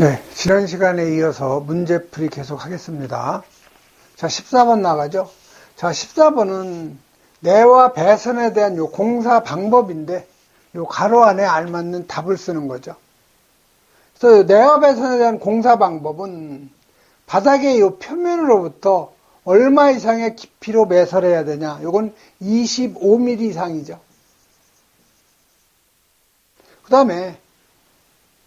네, 지난 시간에 이어서 문제풀이 계속 하겠습니다. 자, 14번 나가죠. 자, 14번은 내와 배선에 대한 요 공사 방법인데 요 가로 안에 알맞는 답을 쓰는 거죠. 그래서 내와 배선에 대한 공사 방법은 바닥의 요 표면으로부터 얼마 이상의 깊이로 매설해야 되냐? 요건 25mm 이상이죠. 그 다음에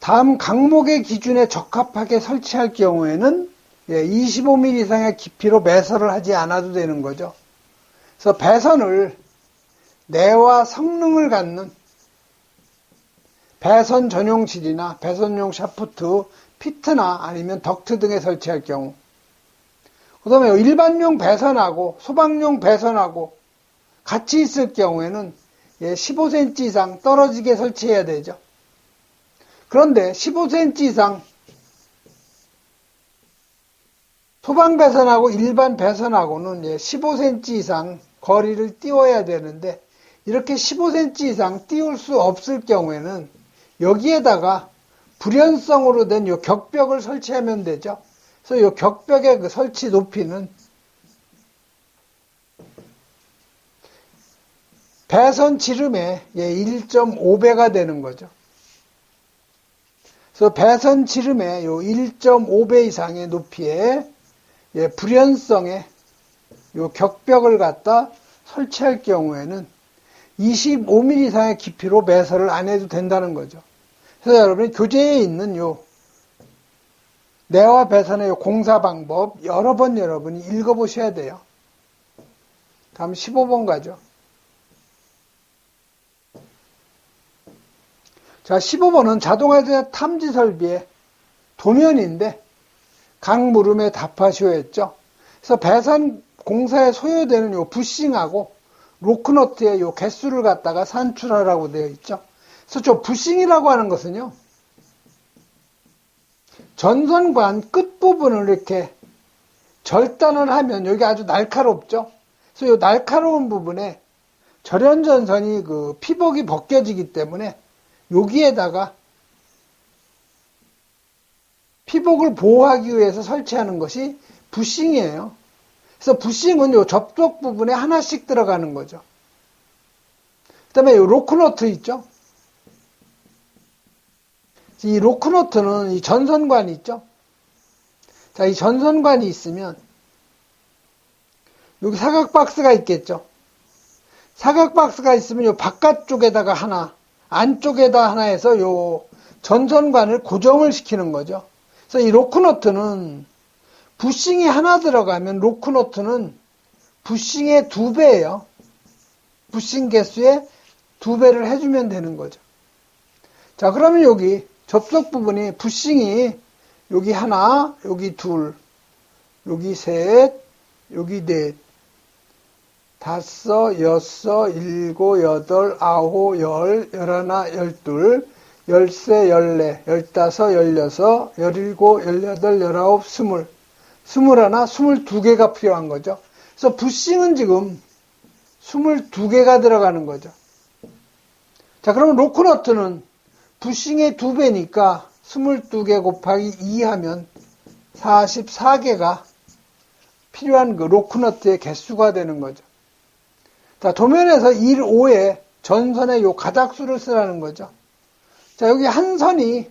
다음 강목의 기준에 적합하게 설치할 경우에는 25mm 예, 이상의 깊이로 매설을 하지 않아도 되는 거죠. 그래서 배선을 내와 성능을 갖는 배선 전용실이나 배선용 샤프트, 피트나 아니면 덕트 등에 설치할 경우 그 다음에 일반용 배선하고 소방용 배선하고 같이 있을 경우에는 15cm 예, 이상 떨어지게 설치해야 되죠. 그런데 15cm 이상 소방 배선하고 일반 배선하고는 15cm 이상 거리를 띄워야 되는데 이렇게 15cm 이상 띄울 수 없을 경우에는 여기에다가 불연성으로 된 요 격벽을 설치하면 되죠. 그래서 요 격벽의 그 설치 높이는 배선 지름의 1.5배가 되는 거죠. 그래서 배선 지름의 요 1.5배 이상의 높이에 예, 불연성의 요 격벽을 갖다 설치할 경우에는 25mm 이상의 깊이로 매설을 안 해도 된다는 거죠. 그래서 여러분이 교재에 있는 요 내와 배선의 요 공사 방법 여러 번 여러분이 읽어보셔야 돼요. 다음 15번 가죠. 자, 15번은 자동화재 탐지 설비의 도면인데 강물음의 답하시오였죠. 그래서 배산 공사에 소요되는 요 부싱하고 로크너트의 요 개수를 갖다가 산출하라고 되어 있죠. 그래서 저 부싱이라고 하는 것은요. 전선관 끝부분을 이렇게 절단을 하면 여기 아주 날카롭죠. 그래서 요 날카로운 부분에 절연전선이 그 피복이 벗겨지기 때문에 여기에다가 피복을 보호하기 위해서 설치하는 것이 부싱이에요. 그래서 부싱은 요 접촉 부분에 하나씩 들어가는 거죠. 그 다음에 요 로크노트 있죠? 이 로크노트는 이 전선관이 있죠? 자, 이 전선관이 있으면 여기 사각 박스가 있겠죠? 사각 박스가 있으면 요 바깥쪽에다가 하나, 안쪽에다 하나 해서 요 전선관을 고정을 시키는 거죠. 그래서 이 로크노트는 부싱이 하나 들어가면 로크노트는 부싱의 두 배예요. 부싱 개수의 두 배를 해주면 되는 거죠. 자, 그러면 여기 접속 부분이 부싱이 여기 하나, 여기 둘, 여기 셋, 여기 넷, 다섯, 여섯, 일곱, 여덟, 아홉, 열, 열하나, 열둘, 열세, 열네, 열다섯, 열여섯, 열일곱, 열여덟, 열아홉, 스물, 스물하나, 스물두 개가 필요한 거죠. 그래서 부싱은 지금 스물두 개가 들어가는 거죠. 자, 그러면 로크너트는 부싱의 두 배니까 스물두 개 곱하기 2 하면 44개가 필요한 그 로크너트의 개수가 되는 거죠. 자, 도면에서 1, 5에 전선의 요 가닥수를 쓰라는 거죠. 자, 여기 한 선이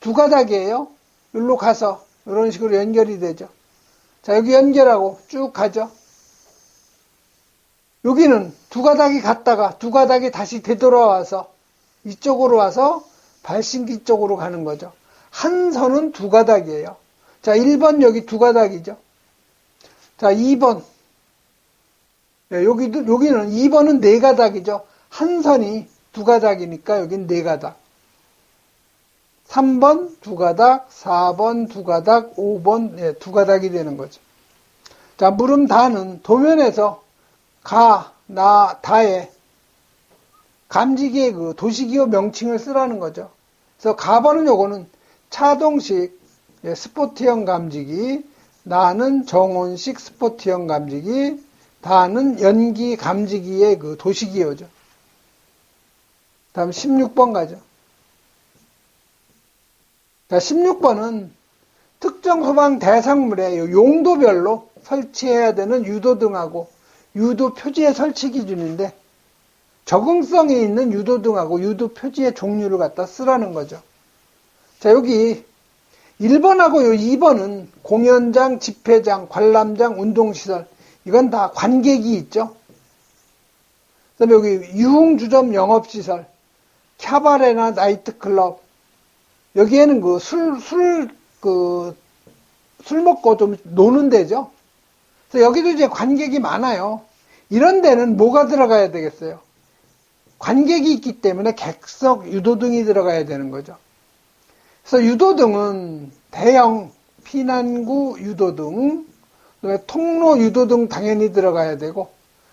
두 가닥이에요. 여기로 가서 이런 식으로 연결이 되죠. 자, 여기 연결하고 쭉 가죠. 여기는 두 가닥이 갔다가 두 가닥이 다시 되돌아와서 이쪽으로 와서 발신기 쪽으로 가는 거죠. 한 선은 두 가닥이에요. 자, 1번 여기 두 가닥이죠. 자, 2번 예, 여기도, 여기는 2번은 네 가닥이죠. 한 선이 두 가닥이니까 여긴 네 가닥. 3번 두 가닥, 4번 두 가닥, 5번 예, 두 가닥이 되는 거죠. 자, 물음 다는 도면에서 가, 나, 다에 감지기의 그 도시기호 명칭을 쓰라는 거죠. 그래서 가번은 요거는 차동식 예, 스포트형 감지기, 나는 정원식 스포트형 감지기, 다는 연기 감지기의 그 도시기호죠. 다음 16번 가죠. 자, 16번은 특정 소방 대상물의 용도별로 설치해야 되는 유도 등하고 유도 표지의 설치 기준인데 적응성이 있는 유도 등하고 유도 표지의 종류를 갖다 쓰라는 거죠. 자, 여기 1번하고 요 2번은 공연장, 집회장, 관람장, 운동시설 이건 다 관객이 있죠. 그다음에 여기 유흥주점 영업시설, 캬바레나 나이트클럽 여기에는 그 술, 술, 그, 술 먹고 좀 노는 데죠. 그래서 여기도 이제 관객이 많아요. 이런 데는 뭐가 들어가야 되겠어요? 관객이 있기 때문에 객석 유도등이 들어가야 되는 거죠. 그래서 유도등은 대형 피난구 유도등, 통로 유도 등 당연히 들어가야 되고,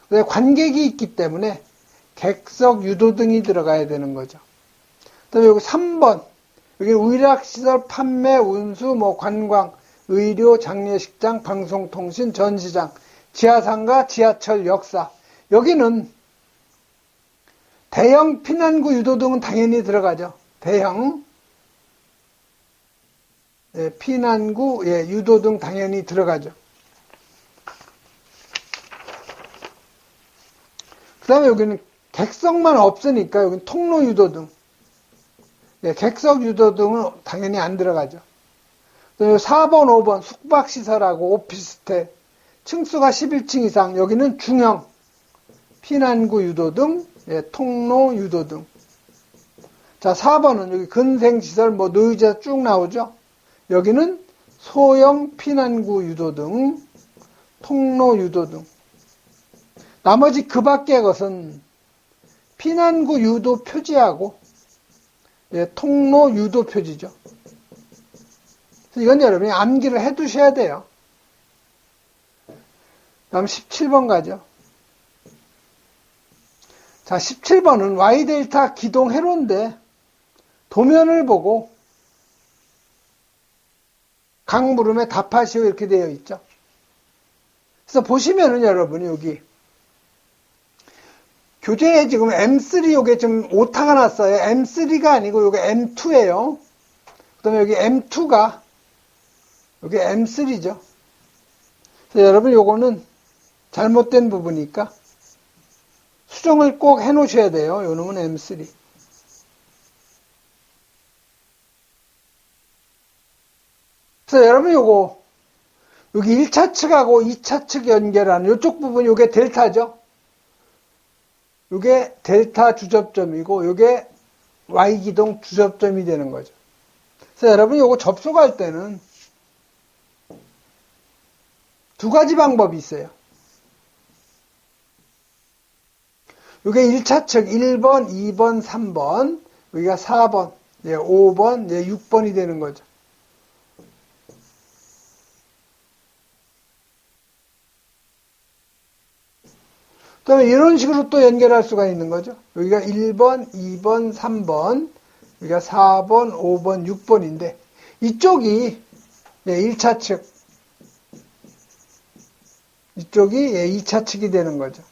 관객이 있기 때문에 객석 유도 등이 들어가야 되는 거죠. 그다음에 여기 3번 여기 의락시설, 판매, 운수, 뭐 관광, 의료, 장례식장, 방송통신, 전시장, 지하상가, 지하철, 역사. 여기는 대형 피난구 유도 등은 당연히 들어가죠. 대형 예, 피난구 예, 유도 등 당연히 들어가죠. 그 다음에 여기는 객석만 없으니까 여기는 통로 유도등 예, 객석 유도등은 당연히 안 들어가죠. 4번, 5번 숙박시설하고 오피스텔 층수가 11층 이상 여기는 중형 피난구 유도등 예, 통로 유도등 자 4번은 여기 근생시설 뭐 노유자 쭉 나오죠. 여기는 소형 피난구 유도등 통로 유도등 나머지 그 밖의 것은 피난구 유도 표지하고 예, 통로 유도 표지죠. 이건 여러분이 암기를 해 두셔야 돼요. 다음 17번 가죠. 자, 17번은 Y 데이터 기동 회로인데 도면을 보고 각 물음에 답하시오 이렇게 되어 있죠. 그래서 보시면은 여러분이 여기 교재에 지금 M3 요게 좀 오타가 났어요. M3가 아니고 요게 M2예요. 그 다음에 여기 M2가 여기 M3죠. 그래서 여러분 요거는 잘못된 부분이니까 수정을 꼭 해 놓으셔야 돼요. 요 놈은 M3. 그래서 여러분 요거 여기 1차 측하고 2차 측 연결하는 요쪽 부분 요게 델타죠. 이게 델타 주접점이고 이게 Y기동 주접점이 되는 거죠. 그래서 여러분 이거 접속할 때는 두 가지 방법이 있어요. 이게 1차 측 1번, 2번, 3번, 여기가 4번, 5번, 6번이 되는 거죠. 다음에 이런 식으로 또 연결할 수가 있는 거죠. 여기가 1번, 2번, 3번, 여기가 4번, 5번, 6번인데 이쪽이 1차 측, 이쪽이 2차 측이 되는 거죠.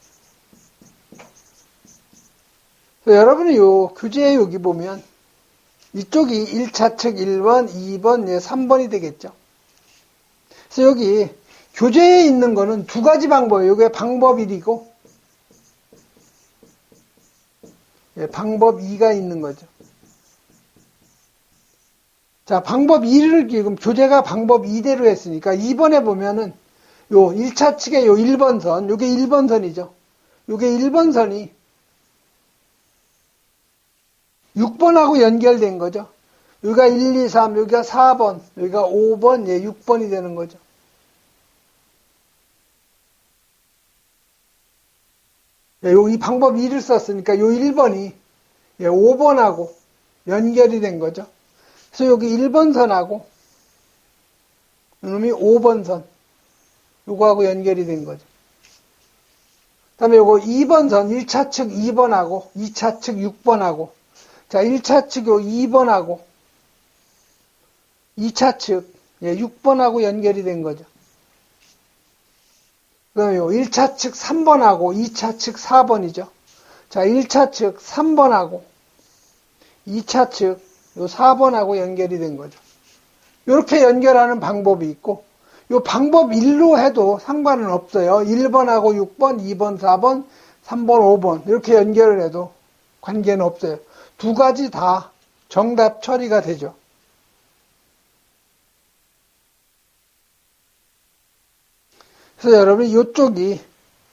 여러분이 요 교재 여기 보면 이쪽이 1차 측 1번, 2번, 3번이 되겠죠. 그래서 여기 교재에 있는 거는 두 가지 방법이에요. 이게 방법 1이고 예, 방법 2가 있는 거죠. 자, 방법 2를 지금 교재가 방법 2대로 했으니까 2번에 보면은 요 1차 측에 요 1번 선, 요게 1번 선이죠. 요게 1번 선이 6번하고 연결된 거죠. 여기가 1, 2, 3, 여기가 4번, 여기가 5번, 예, 6번이 되는 거죠. 예, 이 방법 2를 썼으니까 요 1번이 5번하고 예, 연결이 된 거죠. 그래서 여기 1번 선하고 이놈이 5번 선 요거하고 연결이 된 거죠. 그 다음에 요거 2번 선 1차 측 2번하고 2차 측 6번하고 자 1차 측 요 2번하고 2차 측 6번하고 연결이 된 거죠. 그다음요 1차 측 3번하고 2차 측 4번이죠. 자, 1차 측 3번하고 2차 측 요 4번하고 연결이 된 거죠. 이렇게 연결하는 방법이 있고 이 방법 1로 해도 상관은 없어요. 1번하고 6번, 2번, 4번, 3번, 5번 이렇게 연결을 해도 관계는 없어요. 두 가지 다 정답 처리가 되죠. 그래서 여러분 이쪽이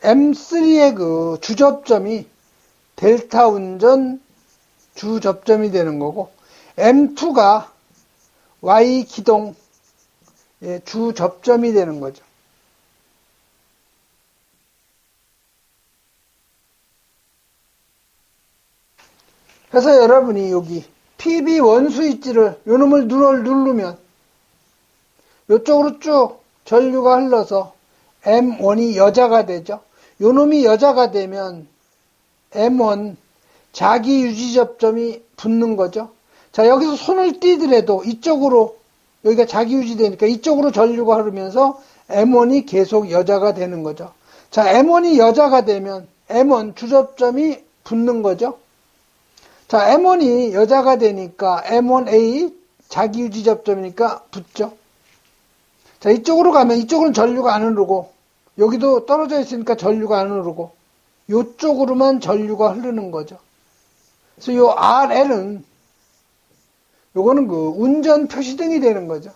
M3의 그 주접점이 델타 운전 주접점이 되는 거고 M2가 Y 기동 주접점이 되는 거죠. 그래서 여러분이 여기 PB 원수 있지를 요 놈을 누르면 이쪽으로 쭉 전류가 흘러서 M1이 여자가 되죠. 요 놈이 여자가 되면 M1 자기 유지 접점이 붙는 거죠. 자, 여기서 손을 띄더라도 이쪽으로 여기가 자기 유지되니까 이쪽으로 전류가 흐르면서 M1이 계속 여자가 되는 거죠. 자, M1이 여자가 되면 M1 주접점이 붙는 거죠. 자, M1이 여자가 되니까 M1A 자기 유지 접점이니까 붙죠. 자, 이쪽으로 가면 이쪽으로는 전류가 안 흐르고 여기도 떨어져 있으니까 전류가 안 흐르고 이쪽으로만 전류가 흐르는 거죠. 그래서 요 RL은 요거는 그 운전 표시등이 되는 거죠.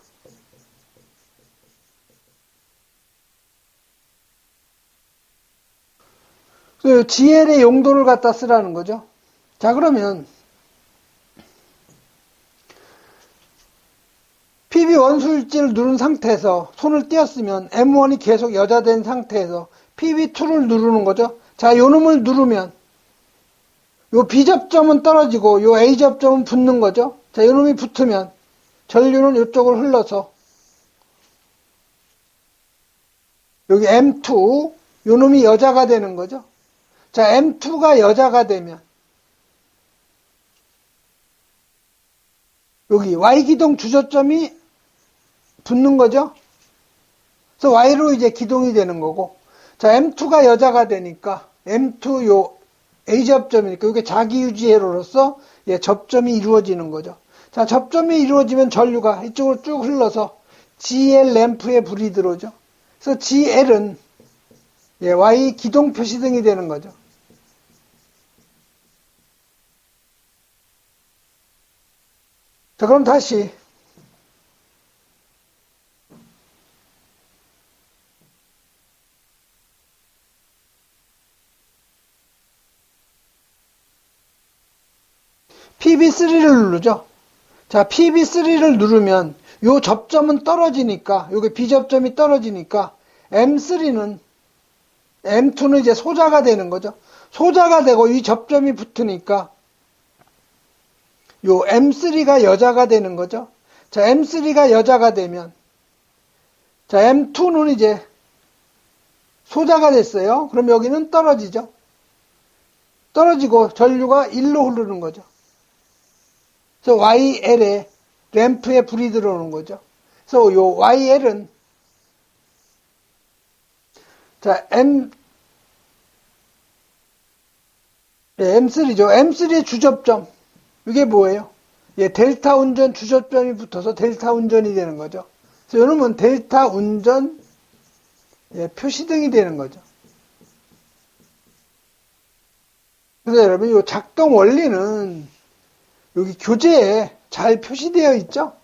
그 GL의 용도를 갖다 쓰라는 거죠. 자, 그러면 PB 원수일지를 누른 상태에서 손을 띄었으면 M1이 계속 여자된 상태에서 PB2를 누르는 거죠. 자, 요 놈을 누르면 요 B접점은 떨어지고 요 A접점은 붙는 거죠. 자, 요 놈이 붙으면 전류는 이쪽을 흘러서 여기 M2 요 놈이 여자가 되는 거죠. 자, M2가 여자가 되면 여기 Y기동 주저점이 붙는 거죠. 그래서 Y로 이제 기동이 되는 거고 자 M2가 여자가 되니까 M2 요 A접점이니까 이게 자기 유지 회로로서 예, 접점이 이루어지는 거죠. 자 접점이 이루어지면 전류가 이쪽으로 쭉 흘러서 GL 램프에 불이 들어오죠. 그래서 GL은 예, Y 기동 표시등이 되는 거죠. 자, 그럼 다시 PB3를 누르죠. 자, PB3를 누르면 요 접점은 떨어지니까, 요게 B접점이 떨어지니까 M3는 M2는 이제 소자가 되는 거죠. 소자가 되고 이 접점이 붙으니까 요 M3가 여자가 되는 거죠. 자, M3가 여자가 되면 자, M2는 이제 소자가 됐어요. 그럼 여기는 떨어지죠. 떨어지고 전류가 1로 흐르는 거죠. 그래서 YL에 램프에 불이 들어오는 거죠. 그래서 요 YL은 자, M 네, M3죠. M3의 주접점 이게 뭐예요? 예, 델타 운전 주접점이 붙어서 델타 운전이 되는 거죠. 그래서 여러분 델타 운전 예, 표시등이 되는 거죠. 그래서 여러분 이 작동 원리는 여기 교재에 잘 표시되어 있죠?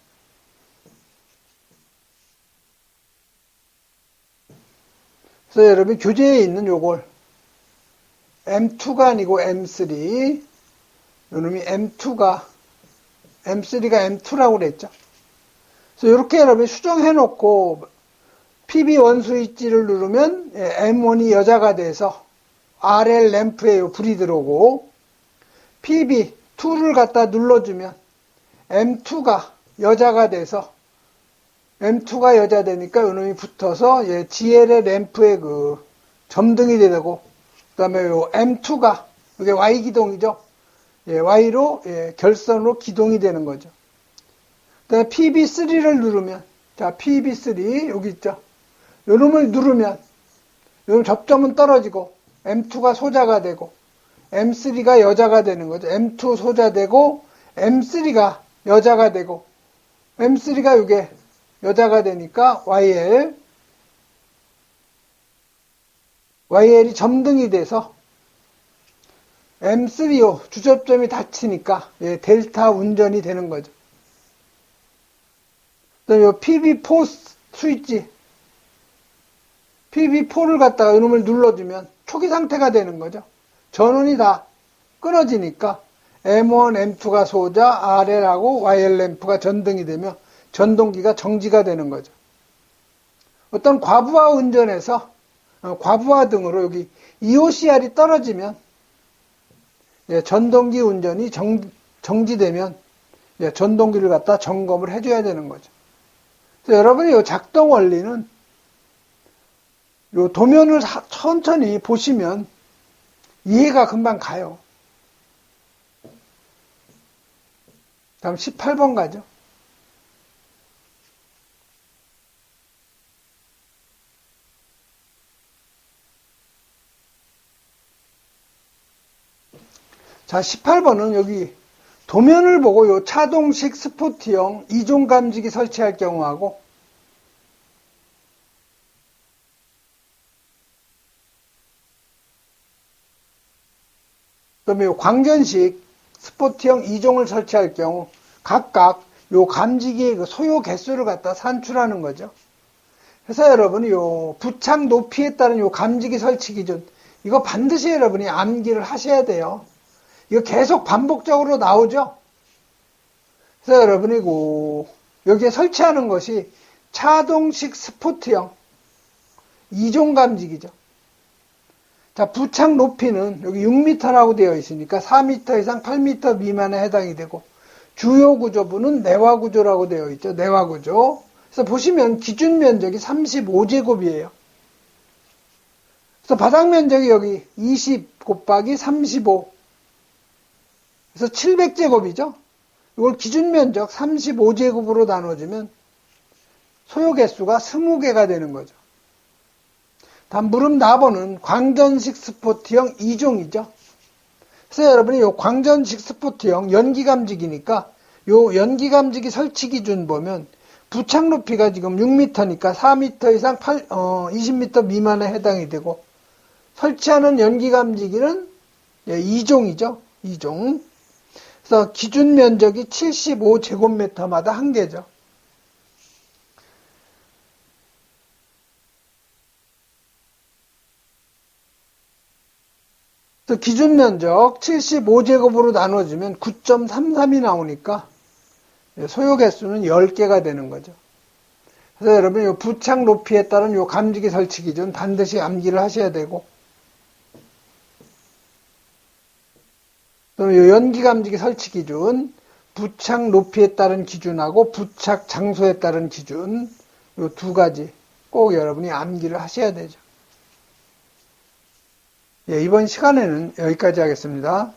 그래서 여러분 교재에 있는 요걸 M2가 아니고 M3 요놈이 M2가 M3가 M2라고 그랬죠. 그래서 이렇게 여러분 수정해 놓고 PB 원수 있지를 누르면 M1이 여자가 돼서 RL 램프에 불이 들어오고 PB2를 갖다 눌러주면 M2가 여자가 돼서 M2가 여자 되니까 요놈이 붙어서 예, GL의 램프에 그 점등이 되고 그 다음에 요 M2가 이게 Y 기동이죠. 예, Y로 예, 결선으로 기동이 되는 거죠. 그다음에 PB3를 누르면 자 PB3 여기 있죠. 요 놈을 누르면 요 접점은 떨어지고 M2가 소자가 되고 M3가 여자가 되는 거죠. M2 소자 되고 M3가 여자가 되고 M3가 이게 여자가 되니까 YL YL이 점등이 돼서 M3O 주접점이 닫히니까 예, 델타 운전이 되는 거죠. 요 PB4 스위치 PB4를 갖다가 이놈을 눌러주면 초기 상태가 되는 거죠. 전원이 다 끊어지니까 M1, M2가 소자, RL하고 YL램프가 전등이 되며 전동기가 정지가 되는 거죠. 어떤 과부하 운전에서 어, 과부하 등으로 여기 EOCR이 떨어지면 예, 전동기 운전이 정, 정지되면 예, 전동기를 갖다 점검을 해줘야 되는 거죠. 여러분이 이 작동 원리는 요 도면을 천천히 보시면 이해가 금방 가요. 다음 18번 가죠. 자, 18번은 여기 도면을 보고 요 차동식 스포티형 이종 감지기 설치할 경우하고 그다음에 요 광전식 스포티형 이종을 설치할 경우 각각 요 감지기의 그 소요 개수를 갖다 산출하는 거죠. 그래서 여러분이 요 부착 높이에 따른 요 감지기 설치 기준 이거 반드시 여러분이 암기를 하셔야 돼요. 이거 계속 반복적으로 나오죠. 그래서 여러분이 고 여기에 설치하는 것이 차동식 스포트형 이종 감지기죠. 자, 부착 높이는 여기 6m라고 되어 있으니까 4m 이상 8m 미만에 해당이 되고 주요 구조부는 내화 구조라고 되어 있죠. 내화 구조. 그래서 보시면 기준 면적이 35제곱이에요. 그래서 바닥 면적이 여기 20 곱하기 35. 그래서 700제곱이죠. 이걸 기준 면적 35제곱으로 나눠주면 소요 개수가 20개가 되는 거죠. 다음 무릎 나번은 광전식 스포트형 2종이죠. 그래서 여러분이 이 광전식 스포트형 연기감지기니까 요 연기감지기 설치 기준 보면 부착 높이가 지금 6m니까 4m 이상 8, 어, 20m 미만에 해당이 되고 설치하는 연기감지기는 2종이죠. 예, 2종. 그래서 기준 면적이 75제곱미터마다 한 개죠. 기준 면적 75제곱으로 나눠지면 9.33이 나오니까 소요 개수는 10개가 되는 거죠. 그래서 여러분 이 부착 높이에 따른 이 감지기 설치 기준 반드시 암기를 하셔야 되고 또는 이 연기 감지기 설치 기준 부착 높이에 따른 기준하고 부착 장소에 따른 기준 이 두 가지 꼭 여러분이 암기를 하셔야 되죠. 예, 이번 시간에는 여기까지 하겠습니다.